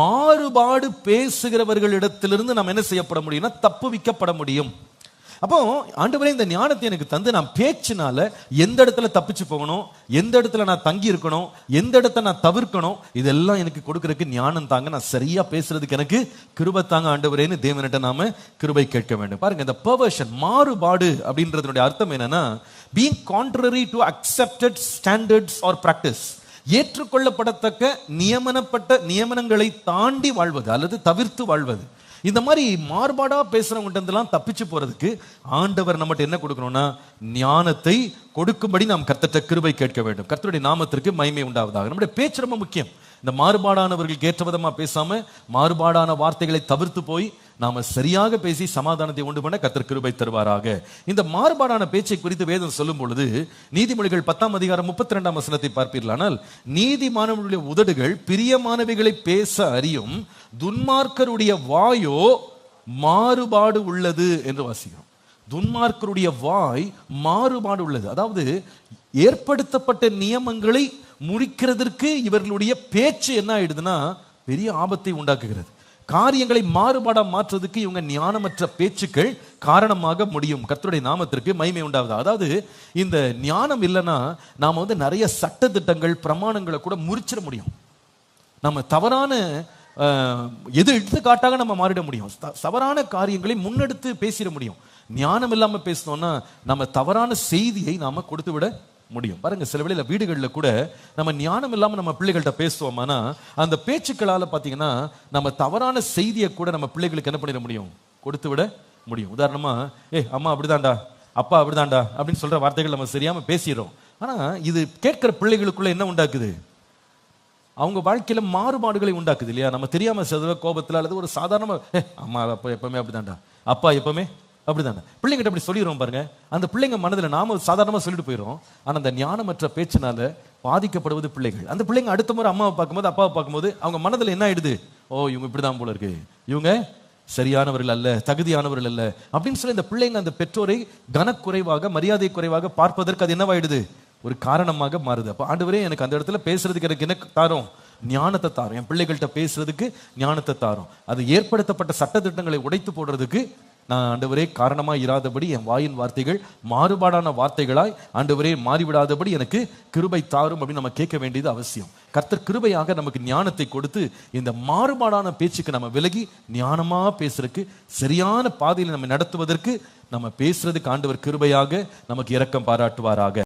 மாறுபாடு பேசுகிறவர்களிடத்திலிருந்து நாம் என்ன செய்யப்பட முடியும்னா தப்புவிக்கப்பட முடியும். அப்போ ஆண்டவரே இந்த ஞானத்தை எனக்கு தந்து நான் பேச்சினால எந்த இடத்துல தப்பிச்சு போகணும் எந்த இடத்துல நான் தங்கி இருக்கணும் எந்த இடத்த நான் தவிர்க்கணும் இதெல்லாம் எனக்கு கொடுக்கறதுக்கு ஞானம் தாங்க நான் சரியா பேசுறதுக்கு எனக்கு கிருபை தாங்க ஆண்டவரேன்னு தேவனிட்ட நாம கிருபை கேட்க வேண்டும். பாருங்க இந்த பர்வர்ஷன் மாறுபாடு அப்படின்றதுடைய அர்த்தம் என்னன்னா being contrary to accepted standards or practice ஏற்றுக்கொள்ளப்படத்தக்க நியமனப்பட்ட நியமனங்களை தாண்டி வாழ்வது அல்லது தவிர்த்து வாழ்வது. இந்த மாதிரி மாறுபாடா பேசுறவங்கிட்டலாம் தப்பிச்சு போறதுக்கு ஆண்டவர் நம்மகிட்ட என்ன கொடுக்கணும்னா ஞானத்தை கொடுக்கும்படி நாம் கர்த்தட்ட கிருபை கேட்க வேண்டும். கர்த்தருடைய நாமத்திற்கு மகிமை உண்டாவதாக. நம்முடைய பேச்சு ரொம்ப முக்கியம். இந்த மாறுபாடானவர்களுக்கு ஏற்ற விதமா பேசாம மாறுபாடான வார்த்தைகளை தவிர்த்து போய் நாம சரியாக பேசி சமாதானத்தை உண்டு பண்ண கத்தர் கிருபை தருவாராக. இந்த மாறுபாடான பேச்சை குறித்து வேதம் சொல்லும் பொழுது நீதிமொழிகள் பத்தாம் அதிகாரம் முப்பத்தி ரெண்டாம் வசனத்தை பார்ப்பீர்களானால் நீதிமானவர்களுடைய உதடுகள் பிரியமானவைகளை பேச அறியும் துன்மார்க்கருடைய வாயோ மாறுபாடு உள்ளது என்று வாசிக்கிறோம். துன்மார்க்கருடைய வாய் மாறுபாடு உள்ளது. அதாவது ஏற்படுத்தப்பட்ட நியமங்களை முறிக்கிறதற்கு இவர்களுடைய பேச்சு என்ன ஆயிடுதுன்னா பெரிய ஆபத்தை உண்டாக்குகிறது. காரியங்களை மாறுபாடா மாற்றுறதுக்கு இவங்க ஞானமற்ற பேச்சுக்கள் காரணமாக முடியும். கர்த்தருடைய நாமத்திற்கு மகிமை உண்டாகுது அதாவது இந்த ஞானம் இல்லைன்னா நாம் வந்து நிறைய சட்ட திட்டங்கள் பிரமாணங்களை கூட முறிச்சிட முடியும். நம்ம தவறான எது எடுத்துக்காட்டாக நம்ம மாறிட முடியும். த- தவறான காரியங்களை முன்னெடுத்து பேசிட முடியும். ஞானம் இல்லாமல் பேசினோம்னா நம்ம தவறான செய்தியை நாம் கொடுத்து விட முடியும். பாருங்க சில வேளையில வீடுகளில் கூட நம்ம ஞானம் இல்லாம நம்ம பிள்ளைகள்கிட்ட பேசுவோமானா அந்த பேச்சுக்களால பாத்தீங்கன்னா நம்ம தவறான செய்தியை கூட நம்ம பிள்ளைகளுக்கு என்ன பண்ணிட முடியும்? கொடுத்து விட முடியும். உதாரணமா ஏ அம்மா அப்படிதான்டா அப்பா அப்படிதான்டா அப்படின்னு சொல்ற வார்த்தைகள் நம்ம சரியாம பேசிடுறோம். ஆனா இது கேட்கிற பிள்ளைகளுக்குள்ள என்ன உண்டாக்குது? அவங்க வாழ்க்கையில மாறுபாடுகளை உண்டாக்குது இல்லையா? நம்ம தெரியாம செதவ கோபத்துல அல்லது ஒரு சாதாரண "ஏ, அம்மா அப்பா எப்பவுமே அப்படிதான்டா அப்பா எப்பவுமே அப்படிதானே? பிள்ளைங்கிட்ட அப்படி சொல்லிடுறோம் பாருங்க. அந்த பிள்ளைங்க மனதில் நாம சாதாரணமாக சொல்லிட்டு போயிடும் ஆனால் அந்த ஞானமற்ற பேச்சினால பாதிக்கப்படுவது பிள்ளைகள். அந்த பிள்ளைங்க அடுத்த முறை அம்மாவை பார்க்கும்போது அப்பாவை பார்க்கும்போது அவங்க மனதில் என்ன ஆயிடுது? ஓ இவங்க இப்படிதான் போல இருக்கு. இவங்க சரியானவர்கள் அல்ல தகுதியானவர்கள் அல்ல அப்படின்னு சொல்லி இந்த பிள்ளைங்க அந்த பெற்றோரை கனக்குறைவாக மரியாதை குறைவாக பார்ப்பதற்கு அது என்னவாயிடுது? ஒரு காரணமாக மாறுது. அப்போ ஆண்டவரே எனக்கு அந்த இடத்துல பேசுறதுக்கு எனக்கு என்ன தாரும்? ஞானத்தை தாரும். என் பிள்ளைகள்கிட்ட பேசுறதுக்கு ஞானத்தை தாரும். அது ஏற்படுத்தப்பட்ட சட்டத்திட்டங்களை உடைத்து போடுறதுக்கு நான் ஆண்டவரே காரணமாக இராதபடி என் வாயின் வார்த்தைகள் மாறுபாடான வார்த்தைகளாய் ஆண்டவரே மாறிவிடாதபடி எனக்கு கிருபை தாரும் அப்படின்னு நம்ம கேட்க வேண்டியது அவசியம். கர்த்தர் கிருபையாக நமக்கு ஞானத்தை கொடுத்து இந்த மாறுபாடான பேச்சுக்கு நம்ம விலகி ஞானமாக பேசுறதுக்கு சரியான பாதையில் நம்ம நடத்துவதற்கு நம்ம பேசுறதுக்கு ஆண்டவர் கிருபையாக நமக்கு இரக்கம் பாராட்டுவாராக.